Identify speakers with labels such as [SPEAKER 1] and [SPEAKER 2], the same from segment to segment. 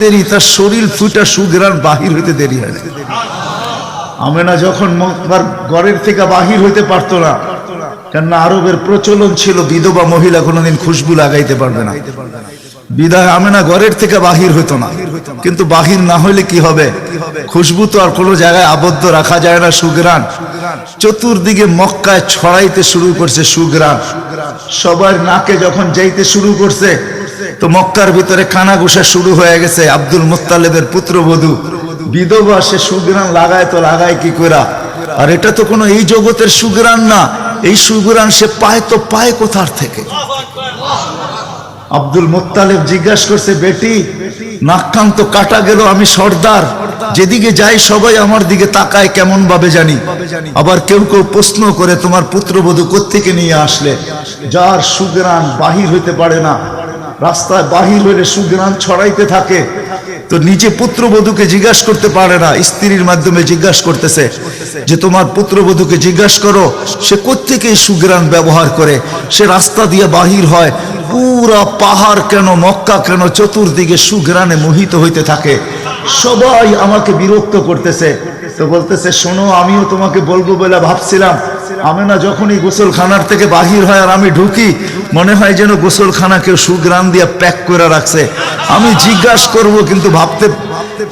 [SPEAKER 1] দেরি, তার শরীর ফুটা সুগ্রাণ বাহির হইতে দেরি হয় আমেনা যখন ঘরের থেকে বাহির হইতে পারতো না, কেননা আরবের প্রচলন ছিল, বিধবা মহিলা কোনোদিন খুশবু লাগাইতে পারবে না। বিদায় আমেনা ঘরের থেকে বাহির হইতো না। কিন্তু বাহির না হইলে কি হবে? খুশবু তো আর কোনো জায়গায় আবদ্ধ রাখা যায় না সুগ্রাণ চতুর্দিকে মক্কায় ছড়াইতে শুরু করছে সুগ্রাণ সবার নাকে যখন যাইতে শুরু করছে তো মক্কার ভিতরে কানাঘুষা শুরু হয়ে গেছে। আব্দুল মুত্তালেবের পুত্রবধূ, বিধবা, সে সুগ্রাণ লাগায় তো লাগায় কি করা আর এটা তো কোনো এই জগতের সুগ্রাণ না। এই সুগ্রাণ সে পায় তো পায় কোথার থেকে? আব্দুল মোত্তালেব জিজ্ঞাসা করছে, বেটি নাক্কান কাটা গেল, আমি সর্দার। যেদিকে যাই, সবাই আমার দিকে তাকায় কেমন ভাবে জানি? আবার কেউ কেউ প্রশ্ন করে, তোমার পুত্রবধূ কোত্থেকে নিয়ে আসলে? যার সুগ্রাণ বাহির হইতে পারে না রাস্তায় বাহির হইলে সুগ্রাণ ছড়াইতে থাকে। তো নিজে পুত্রবধূকে জিজ্ঞাসা করতে পারে না, স্ত্রীর মাধ্যমে জিজ্ঞাসা করতেছে যে, তোমার পুত্রবধূকে জিজ্ঞাসা করো, সে কোত্থেকে এই সুগ্রাণ ব্যবহার করে? সে রাস্তা দিয়ে বাহির হয়, পুরা পাহাড় কেন, মক্কা কেন, চতুর্দিকে সুগ্রাণে মোহিত হইতে থাকে। সবাই আমাকে বিরক্ত করতেছে। তো বলতেছে, শোনো, আমিও তোমাকে বলব বলে ভাবছিলাম। আমি না যখনই গোসলখানার থেকে বাহির হয় আর আমি ঢুকি, মনে হয় যেন গোসলখানা কেউ সুগ্রাম দিয়ে প্যাক করে রাখছে। আমি জিজ্ঞাসা করব কিন্তু ভাবতে,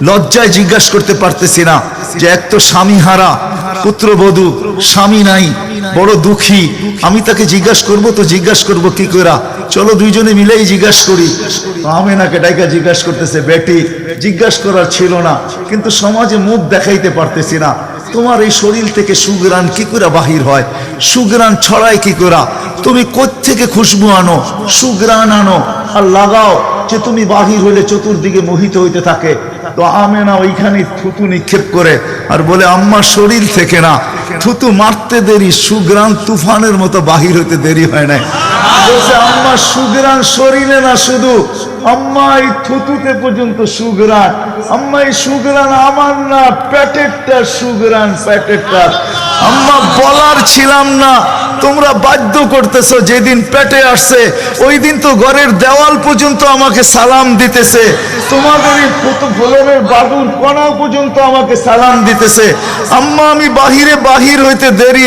[SPEAKER 1] লজ্জায় জিজ্ঞাসা করতে পারতেছি না যে এক তো স্বামী হারা পুত্রবধূ, স্বামী নাই, বড় দুঃখী। আমি তাকে জিজ্ঞাসা করব, তো জিজ্ঞাসা করব কি করা চলো দুইজনে মিলেই জিজ্ঞাসা করি। আমি নাকে ডাইকা জিজ্ঞাসা করতেছে, বেটি, জিজ্ঞাসা করার ছিল না, কিন্তু সমাজে মুখ দেখাইতে পারতেছি না। তোমার এই শরীর থেকে সুগ্রাণ কি করে বাহির হয়? সুগ্রাণ ছড়ায় কি করা? তুমি থেকে খুশবু আনো? সুগ্রাণ আনো আর লাগাও যে তুমি বাহির হইলে চতুর্দিকে মোহিত হইতে থাকে। তো আমেনা ওইখানে থুতু নিক্ষেপ করে আর বলে, আম্মা, শরীর থেকে না। থুতু মারতে দেরি সুগ্রাণ তুফানের মতো বাহির হইতে দেরি হয় নাই। বলছে, আম্মা সুগ্রাণ শরীরে না শুধু আম্মা থুতুতে পর্যন্ত সুগ্রাণ আম্মা এই সুগ্রাণ আমার না প্যাটেরটা সুগ্রাণ প্যাটেরটা আম্মা বলার ছিলাম না, তোমরা বাধ্য করতেছো যেদিন পেটে আসছে ওই দিন তো ঘরের দেওয়াল পর্যন্ত আমাকে সালাম দিতেছে। তোমাদের এই ফলনের বাদুর কণা পর্যন্ত আমাকে সালাম দিতেছে। আম্মা, আমি বাহিরে বাহির হইতে দেরি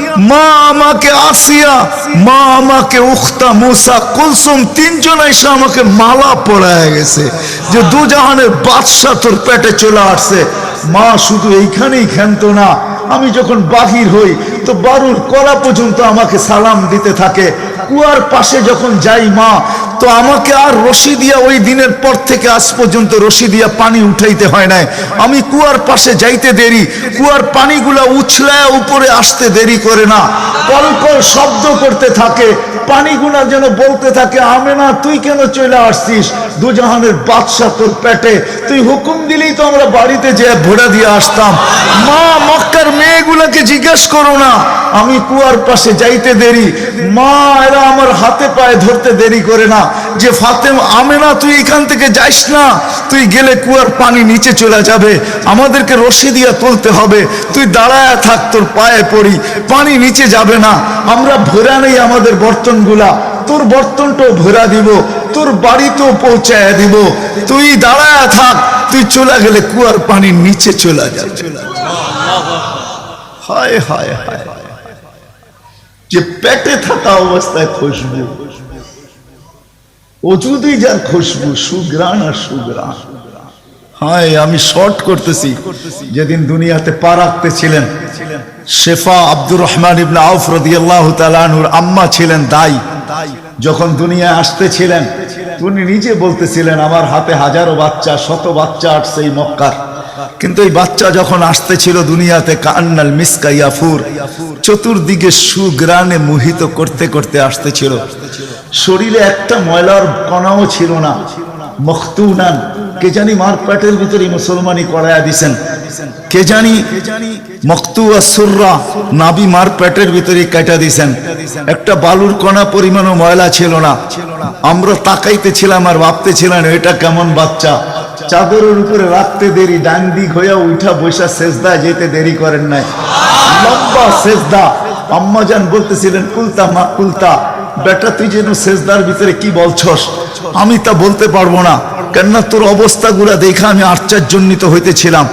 [SPEAKER 1] মা আমাকে আসিয়া, মা আমাকে উখতা, মুসা, কুলসুম তিনজন এসে আমাকে মালা পড়ায় গেছে যে দুজাহানের বাদশা তোর পেটে চলে আসছে। মা শুধু এইখানেই খেনত না, আমি যখন বাহির হই, তো বারুর কলা পর্যন্ত আমাকে সালাম দিতে থাকে। কুয়ার পাশে যখন যাই মা, তো আমাকে আর রশি দিয়া ওই দিনের পর থেকে আজ পর্যন্ত রশি দিয়া পানি উঠাইতে হয় নাই। আমি কুয়ার পাশে যাইতে দেরি, কুয়ার পানিগুলা উছলায় উপরে আসতে দেরি করে না। কল কল শব্দ করতে থাকে, পানিগুলা যেন বলতে থাকে আমে না তুই কেন চলে আসছিস? দুজাহানের বাদশা তোর পেটে। তুই হুকুম দিলেই তো আমরা বাড়িতে যে ভোড়া দিয়ে আসতাম। মা, মক্কার মেয়েগুলাকে জিজ্ঞেস করো না। আমি কুয়ার পাশে যাইতে দেরি। মা এরা আমার হাতে পায়ে ধরতে দেরি করে না। যে ফাতেম আমে না তুই এখান থেকে যাইস না। তুই গেলে কুয়ার পানি নিচে চলে যাবে। আমাদেরকে রশি দিয়ে তুলতে হবে। তুই দাঁড়ায় থাক, তোর পায়ে পড়ি। পানি নিচে যাবে না। আমরা ভরা নেই আমাদের বর্তনগুলা। তোর বর্তনটাও ভরা দিব। তোর বাড়িতেও পৌঁছায় দিব। তুই দাঁড়ায় থাক। তুই চলে গেলে কুয়ার পানি নিচে চলে যাবে। হায় হায় হায়। যে পেটে থাকা অবস্থায় খুশবু। অজুদি যার খুশবু সুগ্রাণ আর সুগ্রাণ হায়, আমি শর্ট করতেছি। যেদিন দুনিয়াতে পা রাখতেছিলেন, শেফা আব্দুর রহমান ইবনে আউফ রাদিয়াল্লাহু তাআলার আম্মা ছিলেন দাই যখন দুনিয়ায় আসতেছিলেন, উনি নিজে বলতেছিলেন, আমার হাতে হাজারো বাচ্চা, শত বাচ্চা আসছে এই মক্কার। কিন্তু এই বাচ্চা যখন আসতেছিল দুনিয়াতে, কান্নাল মিসকা ইয়াফুর, চতুর্দিকে সুগ্রানে মোহিত করতে করতে আসতেছিল। শরীরে একটা ময়লার কণাও ছিল না। মখতুনান, কে জানি মার পেটের ভিতরে মুসলমানি করাইয়া দিছেন। কে জানি মক্তু সুররা নাবি মার পেটের ভিতরে কেটে দিছেন। একটা বালুর কণা পরিমাণও ময়লা ছিল না। আমরা তাকাইতেছিলাম আর ভাবতেছিলাম, এটা কেমন বাচ্চা? চাদরের উপরে রাখতে দেরি, ডান দিক হইয়া উঠা বৈশা সেজদা যেতে দেরি করেন নাই। লম্বা আম্মা আম্মাজান বলতেছিলেন, কুলতা মা, কুলতা, বেটা, তুই যেন শেষদার ভিতরে কি বলছস? আমি তা বলতে পারব না। কেননা তোর অবস্থাগুলা দেখে আমি আশ্চর্যজনিত হইতেছিলাম।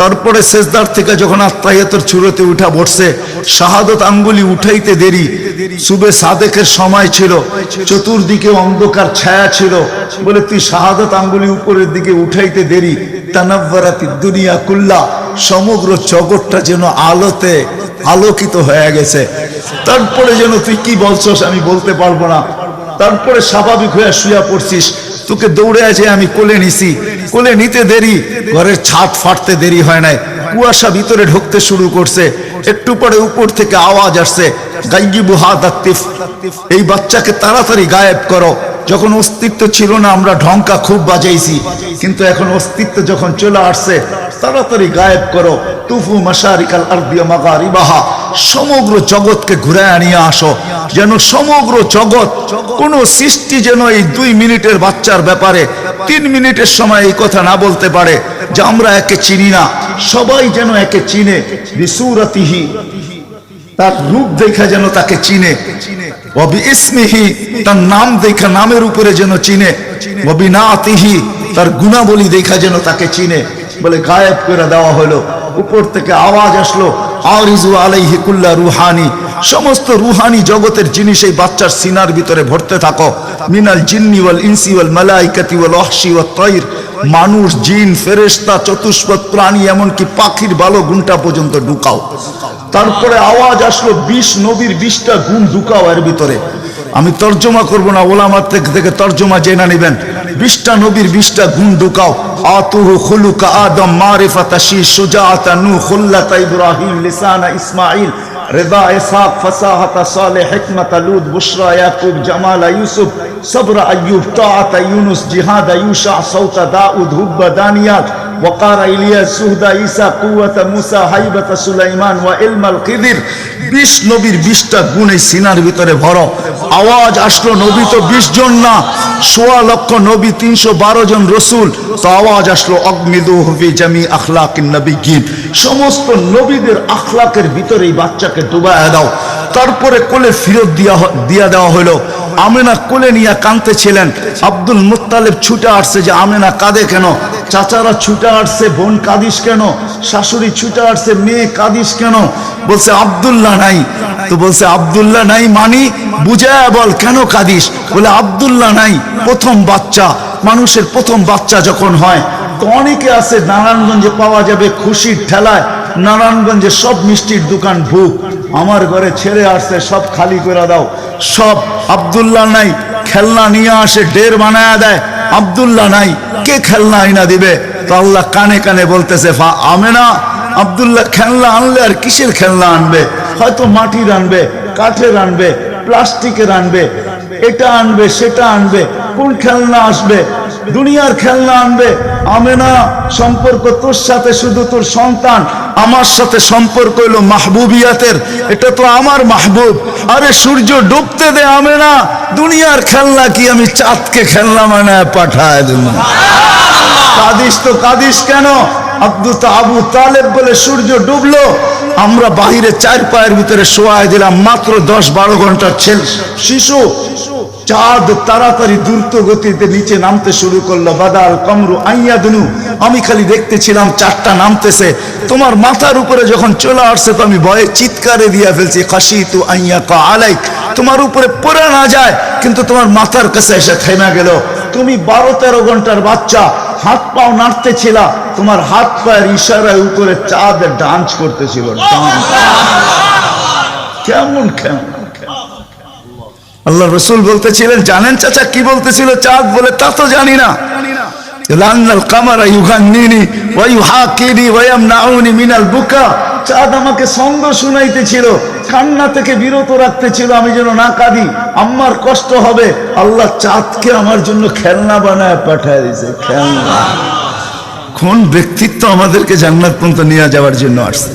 [SPEAKER 1] তারপরে সেজদার থেকে যখন আত্মাইয়াতর চুরোতে উঠা বসছে শাহাদত আঙ্গুলি উঠাইতে দেরি সুবে সাদেকের সময় ছিল, চতুর্দিকে অন্ধকার ছায়া ছিল, বলে তুই শাহাদত আঙ্গুলি উপরের দিকে উঠাইতে দেরি তানাব্বারাতি দুনিয়া কুল্লা, সমগ্র জগৎটা যেন আলোতে আলোকিত হয়ে গেছে। তারপরে যেন তুই কি বলছস আমি বলতে পারব না। তারপরে স্বাভাবিক হয়ে শুয়া পড়ছিস তোকে দৌড়ে আছে আমি কোলে নিছি। কোলে নিতে দেরি, ঘরের ছাদ ফাটতে দেরি হয় নাই। কুয়াশা ভিতরে ঢুকতে শুরু করছে। একটু পরে উপর থেকে আওয়াজ আসছে এই বাচ্চাকে তাড়াতাড়ি গায়েব করো। যখন অস্তিত্ব ছিল না, আমরা ঢঙ্কা খুব বাজাইছি। কিন্তু এখন অস্তিত্ব যখন চলে আসছে, তাড়াতাড়ি গায়েব করো। তুফু মাসারিকাল আরদিয়া মাগারিবাহা সমগ্র জগৎকে ঘুরে আনিয়ে আসো। যেন সমগ্র জগৎ কোন সৃষ্টি যেন এই দুই মিনিটের বাচ্চার ব্যাপারে, তিন মিনিটের সময় এই কথা না বলতে পারে, যে আমরা একে চিনি না। সবাই যেন একে চিনে, বিসুরাতিহি, তার রূপ দেখা যেন তাকে চিনে। অবি ইসমিহি, তার নাম দেখা, নামের উপরে যেন চিনে। অবি নাতিহি, তার গুণাবলী দেখা যেন তাকে চিনে। বলে গায়েব করে দেওয়া হলো। উপর থেকে আওয়াজ আসলো। রুহানি। সমস্ত রুহানি জগতের জিনিস এই বাচ্চার সিনার ভিতরে ভরতে থাকো। মিনাল জিন্নি ওয়াল ইনসি ওয়াল মালাইকাতি তাইর। মানুষ, জিন ফেরেস্তা চতুষ্পদ, প্রাণী, এমনকি পাখির ভালো গুণটা পর্যন্ত ঢুকাও। তারপরে আওয়াজ আসলো বিশ নবীর বিশটা গুণ ঢুকাও এর ভিতরে। আমি তর্জমা করব না, ওলামার থেকে তর্জমা জেনা নেবেন। বিশটা নবীর বিশটা গুণ ঢুকাও। আতুরু খুলুকা আদম সুজাতা খুল্লাতা ইব্রাহিম লিসানা ইসমাইল রেদা ইসহাক ফাসাহাতা সালে হিকমাতা লুদ বুশরা ইয়াকুব, জামালা ইউসুফ। সবরা আইয়ুব, তাআতা ইউনুস, জিহাদা ইউশা, সাউতা দাউদ, হুব্বা দানিয়াত। ওয়াকারা ইলিয়াস সুহদা ঈসা কুয়াতা মুসা হাইবাতা সুলাইমান ওয়া ইলমাল কিদির বিশ নবীর বিশটা গুণ সিনার ভিতরে ভরো। আওয়াজ আসলো, নবী তো বিশ জন না, সোয়া লক্ষ নবী, তিনশো বারো জন রসুল। তো আওয়াজ আসলো অগ্নিদু হবি জামি আখলাক নবী সমস্ত নবীদের আখলাকের ভিতরে এই বাচ্চাকে ডুবায় দাও। তারপরে কোলে ফিরত দিয়া দিয়া দেওয়া হলো। আমেনা কোলে নিয়ে কাঁদতেছিলেন। আব্দুল মুত্তালেব ছুটে আসছে যে, আমেনা, কাঁদে কেন? চাচারা ছুটে আসছে, বোন, কাঁদিস কেন? শাশুড়ি ছুটে আসছে, মেয়ে, কাঁদিস কেন? বলছে, আব্দুল্লাহ নাই। তো বলছে, আব্দুল্লাহ নাই মানি? বুঝায় বল, কেন কাঁদিস? বলে, আব্দুল্লাহ নাই, প্রথম বাচ্চা, মানুষের প্রথম বাচ্চা যখন হয়, তো অনেকে আছে নারায়ণগঞ্জে পাওয়া যাবে খুশির ঠেলায়, নারায়ণগঞ্জে সব মিষ্টির দোকান ভুক, আমার ঘরে ছেড়ে আসছে, সব খালি করে দাও। সব আবদুল্লাহ নাই, খেলনা নিয়ে আসে ডের বানায় দেয়, আবদুল্লাহ নাই, কে খেলনা আইনা দিবে? তো আল্লাহ কানে কানে বলতেছে, ফা, আমেনা, আবদুল্লাহ খেলনা আনলে আর কিসের খেলনা আনবে? হয়তো মাটির আনবে, কাঠের আনবে, প্লাস্টিকের আনবে এটা আনবে, সেটা আনবে। কোন খেলনা আসবে? দুনিয়ার খেলনা আনবে। আমেনা, সম্পর্ক তোর সাথে শুধু তোর সন্তান। আমার সাথে সম্পর্ক হলো মাহবুবিয়াতের। এটা তো আমার মাহবুব। আরে সূর্য ডুবতে দে আমেনা। দুনিয়ার খেলনা কি আমি চাঁদকে খেলনা মানে পাঠায় দেব? কাদিস তো কাদিস কেন? আব্দু আবু তালেব বলে সূর্য ডুবলো। আমরা বাহিরে চার পায়ের ভিতরে শোয়াই দিলাম। মাত্র দশ বারো ঘণ্টার ছেলে শিশু চাঁদ তাড়াতাড়ি দ্রুত গতিতে নিচে নামতে শুরু করল। বাদাল কমরু আইয়া দুনু, আমি খালি দেখতেছিলাম চারটা নামতেছে। তোমার মাথার উপরে যখন চলে আসছে তো আমি ভয়ে চিৎকারে দিয়া ফেলছি খাসি তু আইয়া কা আলাই তোমার উপরে পড়ে না যায়, কিন্তু তোমার মাথার কাছে এসে থেমে গেল। তুমি বারো তেরো ঘণ্টার বাচ্চা, হাত পাও নাড়তে নাড়তেছিল, তোমার হাত পায়ের ইশারায় উপরে চাঁদ ডান্স করতেছিল। কেমন কেমন? আল্লাহ রসুল বলতেছিলেন, জানেন চাচা কি বলতেছিল? চাঁদ বলে, তা তো জানি না। চাঁদকে আমার জন্য খেলনা বানায় পাঠায় খেলনা। কোন ব্যক্তিত্ব আমাদেরকে জান্নাত পর্যন্ত নিয়ে যাওয়ার জন্য আসছে?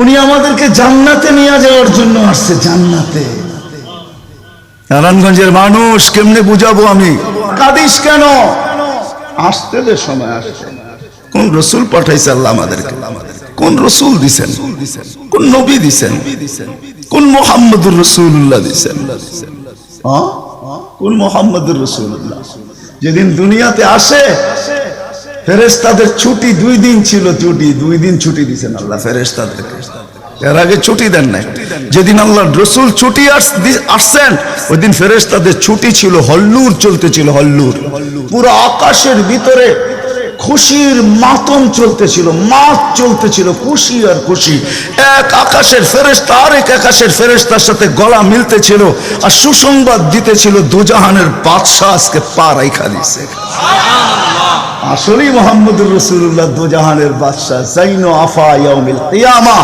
[SPEAKER 1] উনি আমাদেরকে জান্নাতে নিয়ে যাওয়ার জন্য আসছে, জান্নাতে। নারায়ণগঞ্জের মানুষ কেমনে বুঝাবো আমি? কাঁদিস কেন? আসতে দে সময় আসছে। কোন রসুল পাঠাইছে আল্লাহ আমাদেরকে? কোন রসুল দিছেন? কোন নবী দিছেন? কোন মোহাম্মদুর রসুল্লাহ দিছেন? কোন মোহাম্মদুর রসুল্লাহ যেদিন দুনিয়াতে আসে ফেরেস্তাদের ছুটি দুই দিন ছিল ছুটি দুই দিন ছুটি দিছেন আল্লাহ ফেরেস্তাদেরকে এর আগে ছুটি দেন নাই। যেদিন আল্লাহ রসুল ছুটি আস- আসছেন ওই দিন ফেরেস্তাদের ছুটি ছিল হল্লুর, চলতেছিল হল্লুর। পুরো আকাশের ভিতরে খুশির মাতম চলতেছিল, মাত চলতেছিল, খুশি আর খুশি। এক আকাশের ফেরেস্তা আরেক আকাশের ফেরেস্তার সাথে গলা মিলতেছিল আর সুসংবাদ দিতেছিল দুজাহানের বাদশাহ আজকে পা রাইখা দিছে আসলেই মোহাম্মদুর রসুল্লাহ দুজাহানের বাদশাহ জৈন আফা ইয়াউমিল কিয়ামা।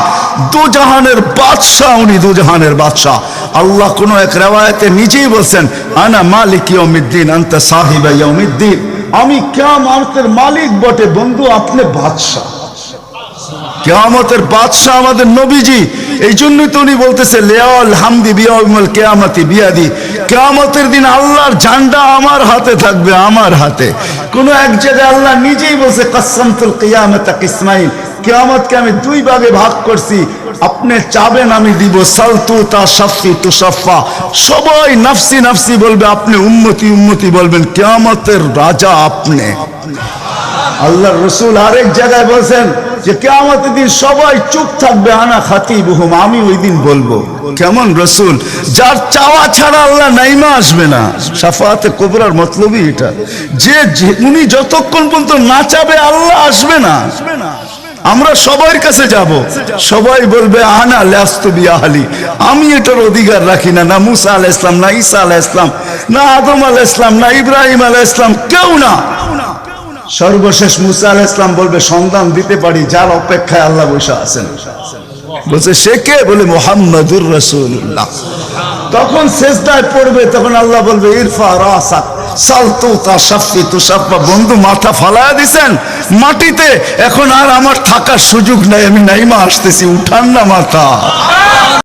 [SPEAKER 1] দুজাহানের বাদশাহ, উনি দু জাহানের বাদশাহ। আল্লাহ কোন এক রেওয়ায়তে নিজেই বলছেন, আনা মালিক ইয়াউমিদ্দিন, আনতা সাহিবা ইয়াউমিদ্দিন। আমি কিয়ামতের মালিক বটে, বন্ধু, আপনি বাদশাহ। কেয়ামতের বাদশাহ আমাদের নবীজি এই জন্যই তো উনি বলতেছে লেয়াল হামদি বিয়াউল কেয়ামতি বিয়াদি। কেয়ামতের দিন আল্লাহর ঝান্ডা আমার হাতে থাকবে, আমার হাতে। কোন এক জায়গায় আল্লাহ নিজেই বলছে কাসামতুল কিয়ামত ইসমাইল কেয়ামতকে আমি দুই ভাগে ভাগ করছি। আপনি চাবেন, আমি দিব, সালতু তা সাফি তু সাফা সবাই নাফসি নাফসি বলবে, আপনি উন্মতি উন্মতি বলবেন, কেয়ামতের রাজা আপনি। আল্লাহ রসুল আরেক জায়গায় বলছেন যে কেমতের দিন সবাই চুপ থাকবে, আনা খাতি বহুম আমি ওই দিন বলব। কেমন রসুল? যার চাওয়া ছাড়া আল্লাহ নাইমা আসবে না। সাফাতে কোবরার মতলবই এটা। যে উনি যতক্ষণ পর্যন্ত না চাবে, আল্লাহ আসবে না। আমরা সবার কাছে যাব। সবাই বলবে, আনা ল্যাস্তু বিয়াহালি আমি এটার অধিকার রাখি না। না মুসা আলাহ ইসলাম না ঈসা আলাহ ইসলাম না আদম আলাহ ইসলাম না ইব্রাহিম আলাহ ইসলাম কেউ না। সর্বশেষ মুসা আলাহ ইসলাম বলবে, সন্ধান দিতে পারি, যার অপেক্ষায় আল্লাহ বসে আছেন। বলছে, সে কে? বলে, মোহাম্মদুর রসুল্লাহ তখন শেষদায় পড়বে, তখন আল্লাহ বলবে, ইরফা রাসাক বন্ধু মাথা ফালায়া দিছেন, মাটিতে এখন আর আমার থাকার সুযোগ নাই, আমি নাইমা আসতেছি, উঠান না মাথা।